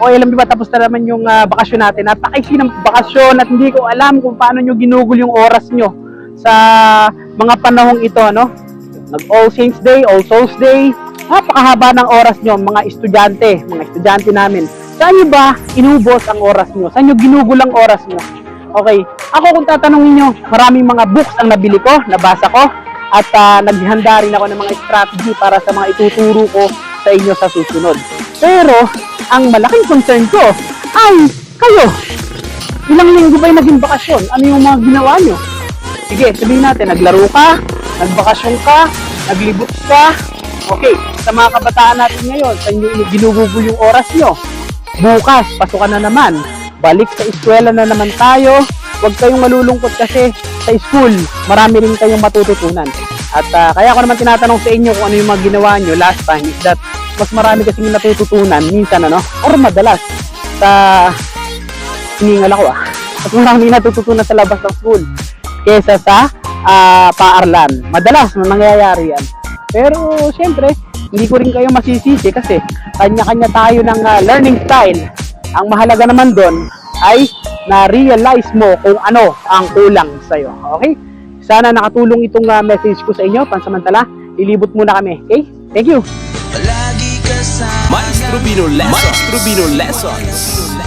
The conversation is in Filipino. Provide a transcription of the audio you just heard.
O alam ba, tapos na naman yung ah, bakasyon natin. Napakaiksi ng bakasyon at hindi ko alam kung paano nyo ginugol yung oras nyo sa mga panahong ito, no? Nag All Saints Day, All Souls Day. Napakahaba ng oras nyo, mga estudyante, mga estudyante namin. Saan nyo ba inubos ang oras nyo? Saan nyo ginugol ang oras nyo? Okay, ako kung tatanungin nyo, maraming mga books ang nabili ko, nabasa ko, at ah, naghanda rin ako ng mga strategy para sa mga ituturo ko sa inyo sa susunod. Pero, ang malaking concern ko ay kayo. Ilang linggo ba yung naging bakasyon? Ano yung mga ginawa nyo? Sige, sabihin natin, naglaro ka, nagbakasyon ka, naglibot ka. Okay, sa mga kabataan natin ngayon, sa inyo ginugugol yung oras nyo. Bukas, pasukan na naman. Balik sa eskwela na naman tayo. Huwag kayong malulungkot kasi sa school, marami rin kayong matututunan. At ah, kaya ako naman tinatanong sa inyo kung ano yung mga ginawa nyo last time is that mas marami kasing natututunan minsan ano, or madalas sa hiningal ako ah. At marami natututunan sa labas ng school kesa sa ah, paarlan. Madalas nangyayari yan. Pero syempre, hindi ko rin kayo masisisi kasi kanya-kanya tayo ng ah, learning style. Ang mahalaga naman doon ay na-realize mo kung ano ang kulang sa'yo. Okay? Sana nakatulong itong ah, message ko sa inyo. Pansamantala, ilibot muna kami. Okay? Thank you! Maestro Bino Lessons. Maestro Bino Lessons.